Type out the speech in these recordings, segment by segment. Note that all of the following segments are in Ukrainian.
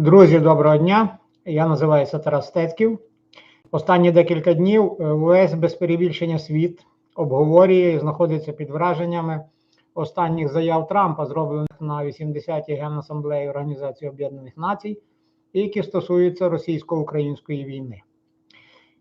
Друзі, доброго дня. Я називаюся Тарас Стецьків. Останні декілька днів е, весь без перебільшення світ обговорює і знаходиться під враженнями останніх заяв Трампа, зроблених на 80-й Генасамблеї Організації Об'єднаних Націй, які стосуються російсько-української війни.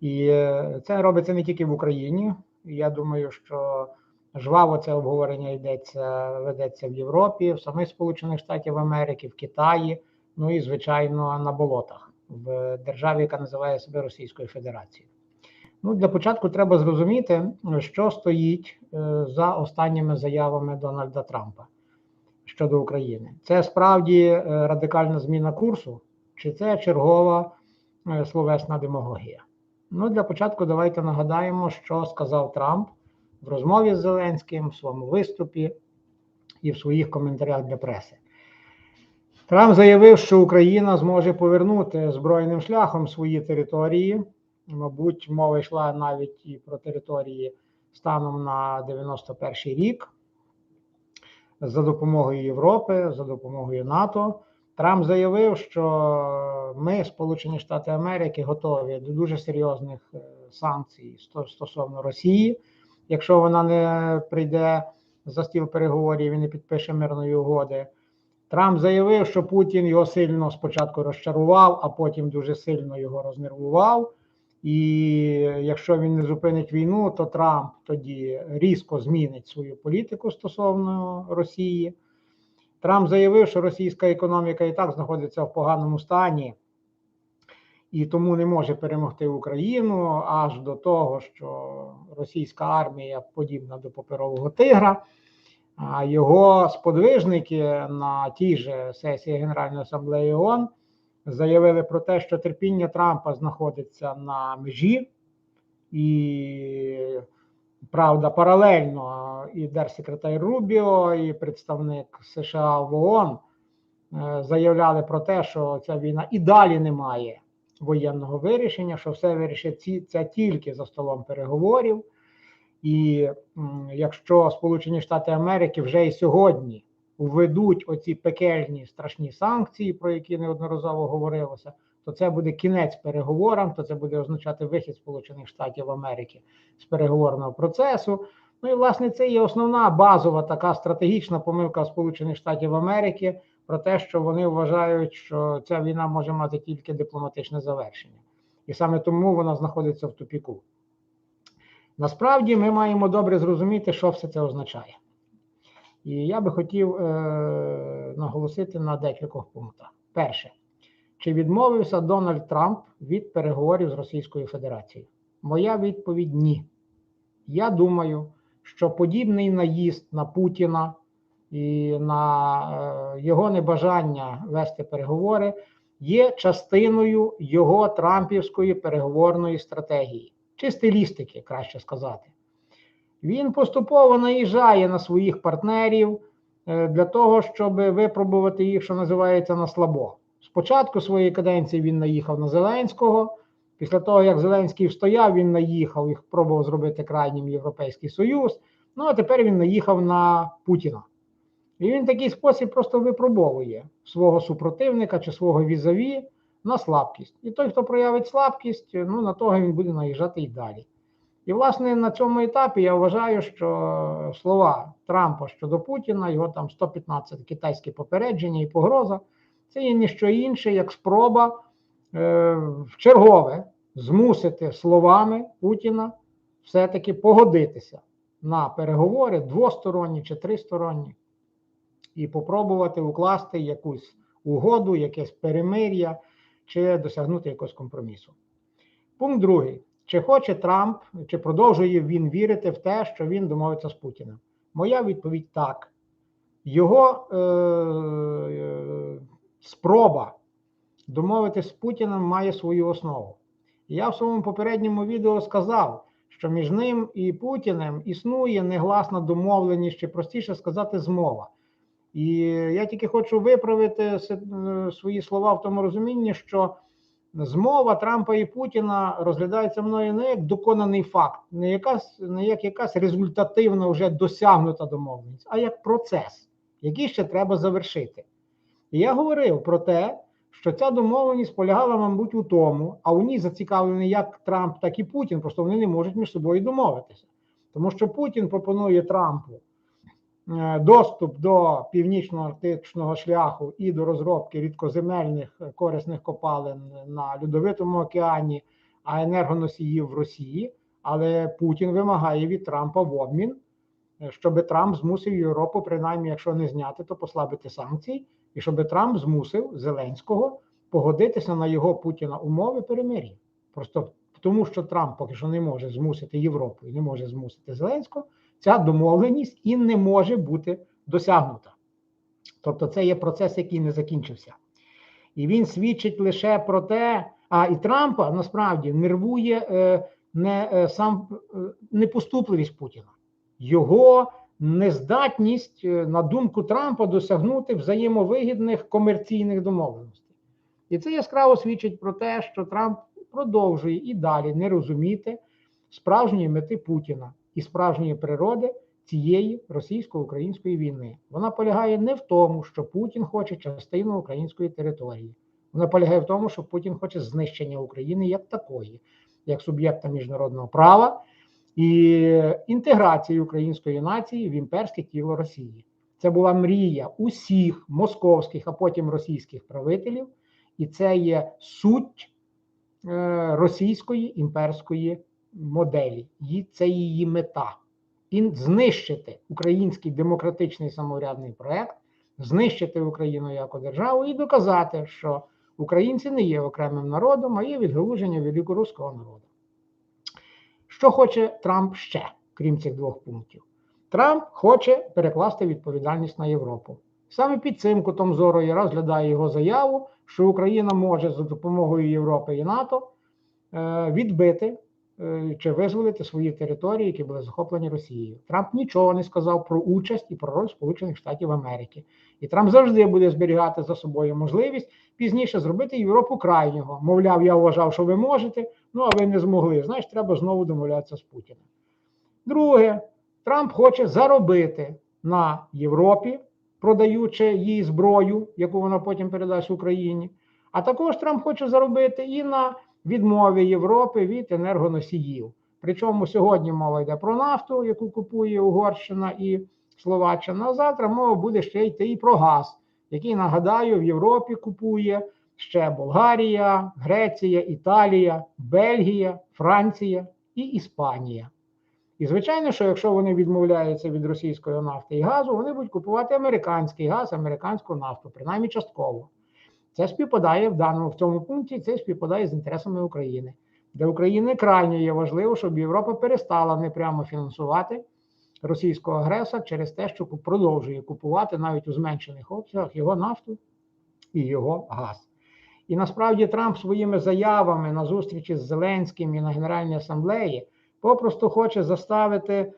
І е, це робиться не тільки в Україні. Я думаю, що жваво це обговорення йдеться, ведеться в Європі, в самих Сполучених Штатів Америки, в Китаї, ну і звичайно на болотах в державі, яка називає себе Російською Федерацією. Ну, для початку треба зрозуміти, що стоїть е, за останніми заявами Дональда Трампа щодо України. Це справді е, радикальна зміна курсу, чи це чергова е, словесна демагогія? Ну, для початку давайте нагадаємо, що сказав Трамп в розмові з Зеленським, в своєму виступі і в своїх коментарях для преси. Трамп заявив, що Україна зможе повернути збройним шляхом свої території. Мабуть, мова йшла навіть і про території станом на 91 рік за допомогою Європи, за допомогою НАТО. Трамп заявив, що ми, Сполучені Штати Америки, готові до дуже серйозних е, санкцій стосовно Росії, якщо вона не прийде за стіл переговорів і не підпише мирної угоди. Трамп заявив, що Путін його сильно спочатку розчарував, а потім дуже сильно його рознервував. І якщо він не зупинить війну, то Трамп тоді різко змінить свою політику стосовно Росії. Трамп заявив, що російська економіка і так знаходиться в поганому стані і тому не може перемогти Україну аж до того, що російська армія подібна до паперового тигра. А його сподвижники на тій же сесії Генеральної асамблеї ООН заявили про те, що терпіння Трампа знаходиться на межі, і правда, паралельно і держсекретар Рубіо, і представник США в ООН е, заявляли про те, що ця війна і далі не має воєнного вирішення, що все вирішиться тільки за столом переговорів. І якщо Сполучені Штати Америки вже і сьогодні введуть оці пекельні страшні санкції, про які неодноразово говорилося, то це буде кінець переговорам, то це буде означати вихід Сполучених Штатів Америки з переговорного процесу. Ну і власне це є основна базова така стратегічна помилка Сполучених Штатів Америки про те, що вони вважають, що ця війна може мати тільки дипломатичне завершення, і саме тому вона знаходиться в тупіку. Насправді ми маємо добре зрозуміти, що все це означає. І я би хотів е, наголосити на декількох пунктах. Перше, чи відмовився Дональд Трамп від переговорів з Російською Федерацією? Моя відповідь ні. Я думаю, що подібний наїзд на Путіна і на е, його небажання вести переговори є частиною його Трампівської переговорної стратегії чи стилістики, краще сказати. Він поступово наїжджає на своїх партнерів е, для того, щоб випробувати їх, що називається, на слабо. Спочатку своєї каденції він наїхав на Зеленського. Після того, як Зеленський встояв, він наїхав і пробував зробити крайнім Європейський Союз. Ну а тепер він наїхав на Путіна. І він такий спосіб просто випробовує свого супротивника чи свого візаві на слабкість. І той, хто проявить слабкість, ну на того він буде наїжджати і далі. І, власне, на цьому етапі я вважаю, що слова Трампа щодо Путіна, його там 115 китайське попередження і погроза, це є ніщо інше, як спроба е, в чергове змусити словами Путіна все-таки погодитися на переговори двосторонні чи тристоронні, і попробувати укласти якусь угоду, якесь перемир'я чи досягнути якогось компромісу. Пункт другий. Чи хоче Трамп, чи продовжує він вірити в те, що він домовиться з Путіним? Моя відповідь так. Його е, е, спроба домовитися з Путіним має свою основу. Я в своєму попередньому відео сказав, що між ним і Путіним існує негласна домовленість, чи простіше сказати, змова. І я тільки хочу виправити е, свої слова в тому розумінні, що змова Трампа і Путіна розглядається мною не як доконаний факт, не якась не як якась результативна вже досягнута домовленість, а як процес, який ще треба завершити. І я говорив про те, що ця домовленість полягала, мабуть, у тому, а у ній зацікавлений як Трамп, так і Путін. Просто вони не можуть між собою домовитися. Тому що Путін пропонує Трампу доступ до північно-арктичного шляху і до розробки рідкоземельних е, корисних копалин на Льодовитому океані, а енергоносіїв в Росії. Але Путін вимагає від Трампа в обмін, е, щоб Трамп змусив Європу, принаймні, якщо не зняти, то послабити санкції, і щоб Трамп змусив Зеленського погодитися на його Путіна умови перемир'я. Просто тому, що Трамп поки що не може змусити Європу і не може змусити Зеленського, ця домовленість і не може бути досягнута. Тобто, це є процес, який не закінчився. І він свідчить лише про те, а і Трампа насправді нервує е, не е, сам е, непоступливість Путіна, його нездатність, е, на думку Трампа, досягнути взаємовигідних комерційних домовленостей. І це яскраво свідчить про те, що Трамп продовжує і далі не розуміти справжньої мети Путіна і справжньої природи цієї російсько-української війни. Вона полягає не в тому, що Путін хоче частину української території. Вона полягає в тому, що Путін хоче знищення України як такої, як суб'єкта міжнародного права і інтеграції української нації в імперське тіло Росії. Це була мрія усіх московських, а потім російських правителів, і це є суть е, російської імперської моделі. Це її мета. І знищити український демократичний самоврядний проект, знищити Україну як державу і доказати, що українці не є окремим народом, а є відгалуження великоруського народу. Що хоче Трамп ще, крім цих двох пунктів? Трамп хоче перекласти відповідальність на Європу. Саме під цим кутом зору я розглядаю його заяву, що Україна може за допомогою Європи і НАТО е, відбити чи визволити свої території, які були захоплені Росією. Трамп нічого не сказав про участь і про роль Сполучених Штатів Америки. І Трамп завжди буде зберігати за собою можливість пізніше зробити Європу крайнього. Мовляв, я вважав, що ви можете, ну а ви не змогли. Знаєш, треба знову домовлятися з Путіним. Друге, Трамп хоче заробити на Європі, продаючи їй зброю, яку вона потім передасть Україні. А також Трамп хоче заробити і на відмові Європи від енергоносіїв. Причому сьогодні мова йде про нафту, яку купує Угорщина і Словаччина. А завтра мова буде ще йти і про газ, який, нагадаю, в Європі купує ще Болгарія, Греція, Італія, Бельгія, Франція і Іспанія. І, звичайно, що якщо вони відмовляються від російської нафти і газу, вони будуть купувати американський газ, американську нафту, принаймні частково. Це співпадає в даному в цьому пункті, це співпадає з інтересами України. Для України крайне є важливо, щоб Європа перестала непрямо фінансувати російського агресора через те, що продовжує купувати навіть у зменшених обсягах його нафту і його газ. І насправді Трамп своїми заявами на зустрічі з Зеленським і на Генеральній асамблеї попросту хоче заставити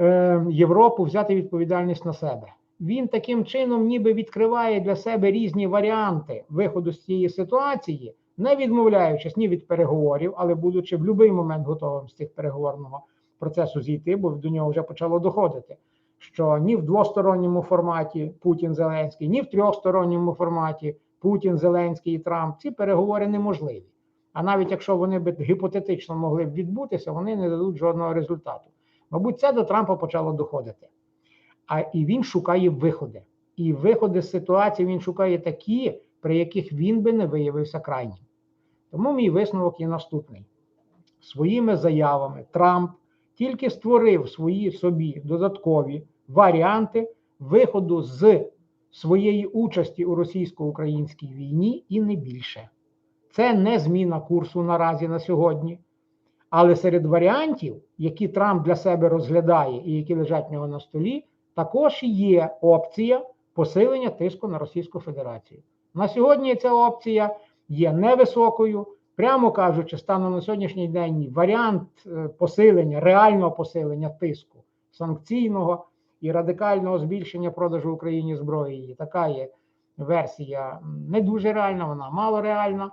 е, Європу взяти відповідальність на себе. Він таким чином ніби відкриває для себе різні варіанти виходу з цієї ситуації, не відмовляючись ні від переговорів, але будучи в будь-який момент готовим з цих переговорного процесу зійти, бо до нього вже почало доходити. Що ні в двосторонньому форматі Путін Зеленський, ні в трьохсторонньому форматі Путін, Зеленський і Трамп ці переговори неможливі. А навіть якщо вони б гіпотетично могли б відбутися, вони не дадуть жодного результату. Мабуть, це до Трампа почало доходити. А і він шукає виходи. І виходи з ситуації він шукає такі, при яких він би не виявився крайнім. Тому мій висновок є наступний: своїми заявами Трамп тільки створив свої собі додаткові варіанти виходу з своєї участі у російсько-українській війні і не більше. Це не зміна курсу наразі на сьогодні. Але серед варіантів, які Трамп для себе розглядає і які лежать в нього на столі, також є опція посилення тиску на Російську Федерацію. На сьогодні ця опція є невисокою, прямо кажучи, станом на сьогоднішній день варіант е, посилення, реального посилення тиску санкційного і радикального збільшення продажу Україні зброї. Така є версія не дуже реальна, вона мало реальна.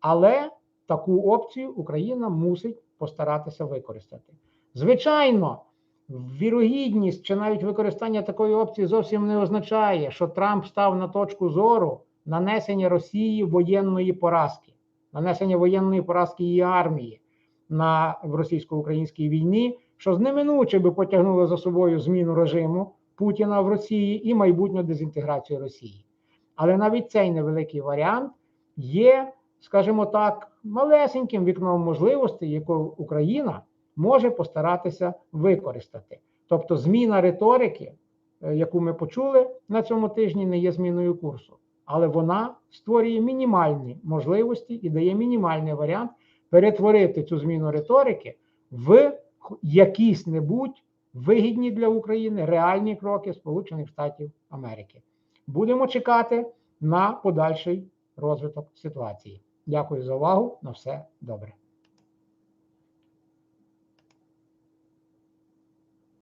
Але таку опцію Україна мусить постаратися використати. Звичайно, вірогідність чи навіть використання такої опції зовсім не означає, що Трамп став на точку зору нанесення Росії воєнної поразки, нанесення воєнної поразки її армії на в російсько-українській війні, що неминуче би потягнуло за собою зміну режиму Путіна в Росії і майбутню дезінтеграцію Росії. Але навіть цей невеликий варіант є, скажімо так, малесеньким вікном можливостей, яку Україна може постаратися використати. Тобто, зміна риторики, е, яку ми почули на цьому тижні, не є зміною курсу, але вона створює мінімальні можливості і дає мінімальний варіант перетворити цю зміну риторики в якісь небудь вигідні для України реальні кроки Сполучених Штатів Америки. Будемо чекати на подальший розвиток ситуації. Дякую за увагу. На все добре.